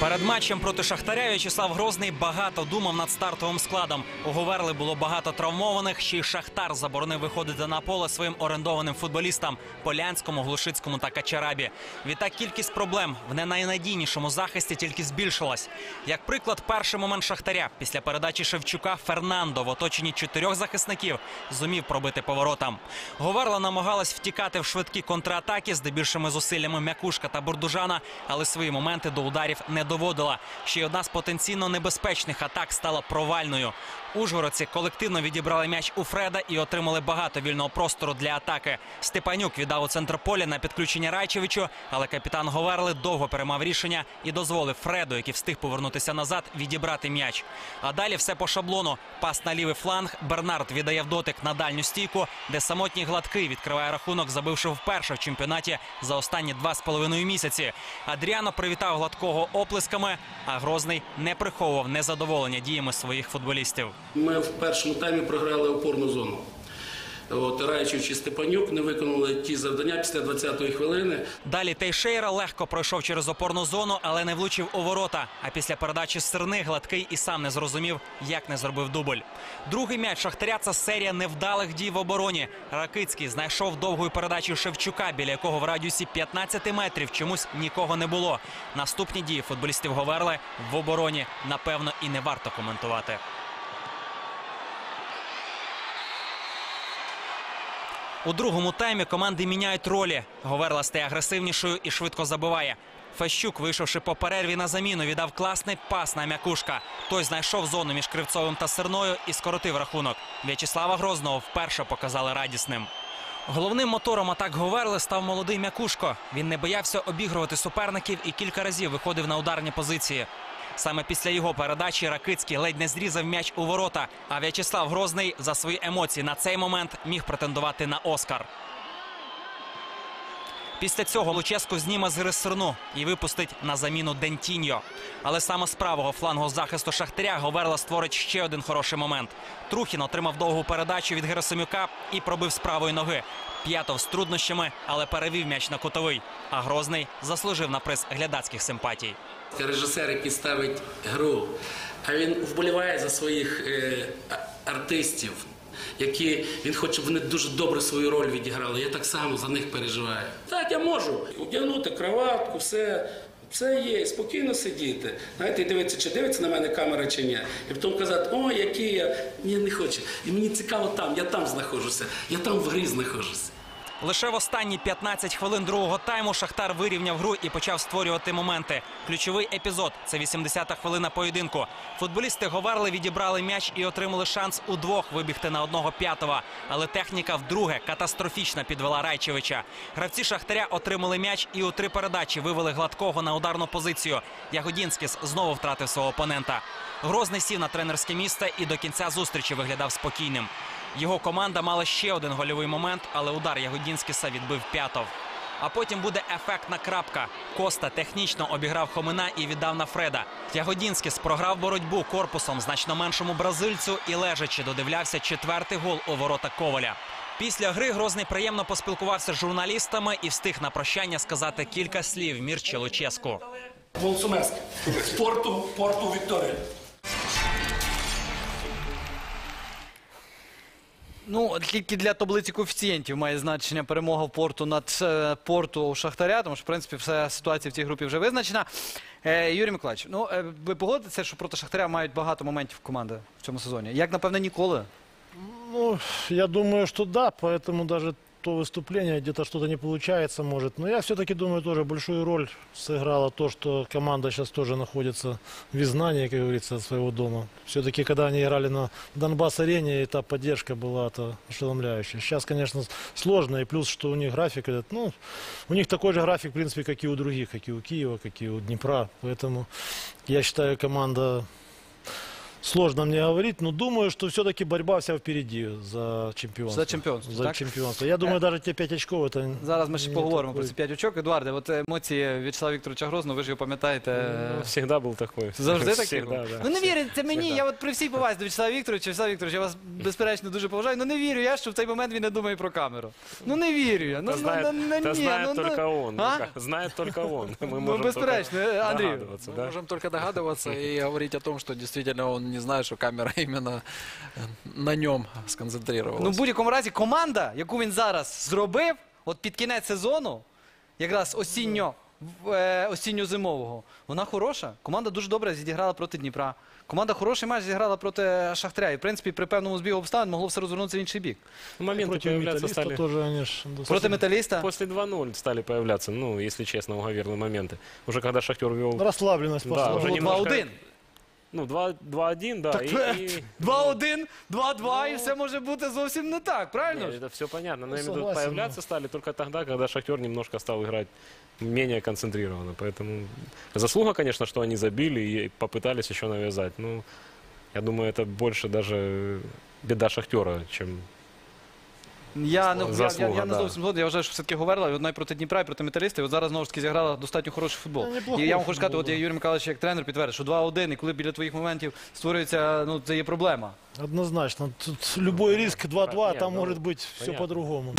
Перед матчем проти Шахтаря В'ячеслав Грозний багато думав над стартовим складом. У Говерли було багато травмованих. Ще й Шахтар заборонив виходити на поле своїм орендованим футболістам Полянському, Глушицькому та Качарабі. Відтак кількість проблем в не найнадійнішому захисті тільки збільшилась. Як приклад, перший момент Шахтаря після передачі Шевчука Фернандо в оточенні чотирьох захисників зумів пробити поворотам. Говерла намагалась втікати в швидкі контратаки з дебільшими зусиллями Мякушка та Бурдужана, але свої моменти до ударів не доводила. Ще й одна з потенційно небезпечних атак стала провальною. Ужгородці колективно відібрали м'яч у Фреда і отримали багато вільного простору для атаки. Степанюк віддав у центр поля на підключення Райчевичу, але капітан Говерли довго перемав рішення і дозволив Фреду, який встиг повернутися назад, відібрати м'яч. А далі все по шаблону. Пас на лівий фланг. Бернард віддає в дотик на дальню стійку, де самотній гладкий відкриває рахунок, забивши вперше в чемпіонаті за останні два з половиною місяці. Адріано привітав гладкого оплесками, а Грозний не приховував незадоволення діями своїх футболістів. Ми в першому таймі програли опорну зону. От, і Степанюк не виконали ті завдання після 20-ї хвилини. Далі Тейшейра легко пройшов через опорну зону, але не влучив у ворота. А після передачі Сирни гладкий і сам не зрозумів, як не зробив дубль. Другий м'яч Шахтаря це серія невдалих дій в обороні. Ракицький знайшов довгою передачею Шевчука, біля якого в радіусі 15 метрів чомусь нікого не було. Наступні дії футболістів Говерли в обороні напевно і не варто коментувати. У другому таймі команди міняють ролі. Говерла стає агресивнішою і швидко забиває. Фещук, вийшовши по перерві на заміну, віддав класний пас на м'якушка. Той знайшов зону між Кривцовим та Сирною і скоротив рахунок. В'ячеслава Грозного вперше показали радісним. Головним мотором атак Говерли став молодий м'якушко. Він не боявся обігрувати суперників і кілька разів виходив на ударні позиції. Саме після його передачі Ракицький ледь не зрізав м'яч у ворота. А В'ячеслав Грозний за свої емоції на цей момент міг претендувати на Оскар. Після цього Луческо зніме з гри Сирну і випустить на заміну Дентіньо. Але саме з правого флангу захисту Шахтаря Говерла створить ще один хороший момент. Трухін отримав довгу передачу від Герасимюка і пробив з правої ноги. П'ятов з труднощами, але перевів м'яч на кутовий. А Грозний заслужив на приз глядацьких симпатій. Режисер, який ставить гру, а він вболіває за своїх е, артистів, які він хоче, вони дуже добре свою роль відіграли. Я так само за них переживаю. Так, я можу одягнути кроватку, все. Це є, спокійно сидіти. Знаєте, і дивитися, чи дивиться на мене камера чи ні. І потім казати, о, який я. Ні, не хочу. І мені цікаво там, я там знаходжуся, я там в грі знаходжуся. Лише в останні 15 хвилин другого тайму Шахтар вирівняв гру і почав створювати моменти. Ключовий епізод це 80-та хвилина поєдинку. Футболісти Говерли відібрали м'яч і отримали шанс удвох вибігти на одного п'ятого. Але техніка вдруге катастрофічно підвела Райчевича. Гравці Шахтаря отримали м'яч і у три передачі вивели гладкого на ударну позицію. Ягодінськіс знову втратив свого опонента. Грозний сів на тренерське місце і до кінця зустрічі виглядав спокійним. Його команда мала ще один гольовий момент, але удар Ягодінськіса відбив п'ятов. А потім буде ефектна крапка. Коста технічно обіграв Хомина і віддав на Фреда. Ягодінськіс програв боротьбу корпусом значно меншому бразильцю і лежачи додивлявся четвертий гол у ворота Коваля. Після гри Грозний приємно поспілкувався з журналістами і встиг на прощання сказати кілька слів Мірчі Луческу. Волсумерськ. Порту, порту Вікторія. Ну, тільки для таблиці коефіцієнтів має значення перемога порту над е, порту Шахтаря, тому що, в принципі, вся ситуація в цій групі вже визначена. Е, Юрій Миколаївич, ну е, ви погодитеся, що проти Шахтаря мають багато моментів команди в цьому сезоні? Як, напевне, ніколи. Ну, я думаю, что да, поэтому даже то выступление где-то что-то не получается может. Но я все-таки думаю, тоже большую роль сыграло то, что команда сейчас тоже находится в изгнании, как говорится, своего дома. Все-таки, когда они играли на Донбасс-арене, и та поддержка была то ошеломляющая. Сейчас, конечно, сложно, и плюс, что у них график этот, ну, у них такой же график, в принципе, как и у других, как и у Киева, как и у Днепра. Поэтому я считаю, команда сложно мне говорить, но думаю, что все-таки борьба вся впереди за чемпионство. За чемпионство, За так? чемпионство. Я думаю, даже те 5 очков это... Зараз ми ще не поговоримо такой- про ці п'ять очок. Едуарде, от емоції В'ячеслава Вікторовича Грозного, ви ж його пам'ятаєте. Ну, всегда был такой. Завжди такий Всегда, був? да. Ну не вірите мені, Всегда. я от при всій повазі до Вячеслава Вікторовича, Вячеслав Вікторович, я вас безперечно дуже поважаю, ну не вірю я, що в цей момент він не думає про камеру. Ну не вірю я. Ну, Это знает, ну, ну, это ні, знает ну, ну. только он. А? Ну, как? Знает только он. Мы Ну, можем безперечно, только Андрій. догадываться, Мы да? можем только догадываться и говорить о том, что действительно он не знает, что камера именно э, на нем сконцентрировалась. Ну, в будь-якому разі, команда, яку він зараз зробив, от під кінець сезону, якраз осінньо, в- е, осінньо-зимового, вона хороша. Команда дуже добре зіграла проти Дніпра. Команда хороший матч зіграла проти Шахтаря. І, в принципі, при певному збігу обставин могло все розвернутися в інший бік. Ну, Моменты Против появляться металлиста стали... тоже они ж Проти достаточно- металіста. После 2-0 стали появляться, ну, если честно, уговерные моменты. Уже когда Шахтер вел, Расслабленность Да, пошла. уже Було немножко- 2-1. ну, 2 2-1, да. и- и- 2-1, 2-2, і все може бути зовсім не так, правильно? Нет, ж? это все понятно. Но Ну, я имею в виду, согласен, появляться стали только тогда, когда Шахтер немножко стал играть менее концентрированно. Поэтому заслуга, конечно, что они забили и попытались еще навязать. Ну, я думаю, это больше даже беда Шахтера, чем я не, я, я, я не зовсім згоден. Я вважаю, що все-таки говорила і одна і проти Дніпра, і проти металіста. І от зараз знову ж таки зіграла достатньо хороший футбол. І я вам хочу сказати, от я Юрій Миколаївич як тренер підтвердив, що 2-1, і коли біля твоїх моментів створюється, ну це є проблема. Однозначно. Тут любой риск 2-2, Нет, там може может быть все по-другому.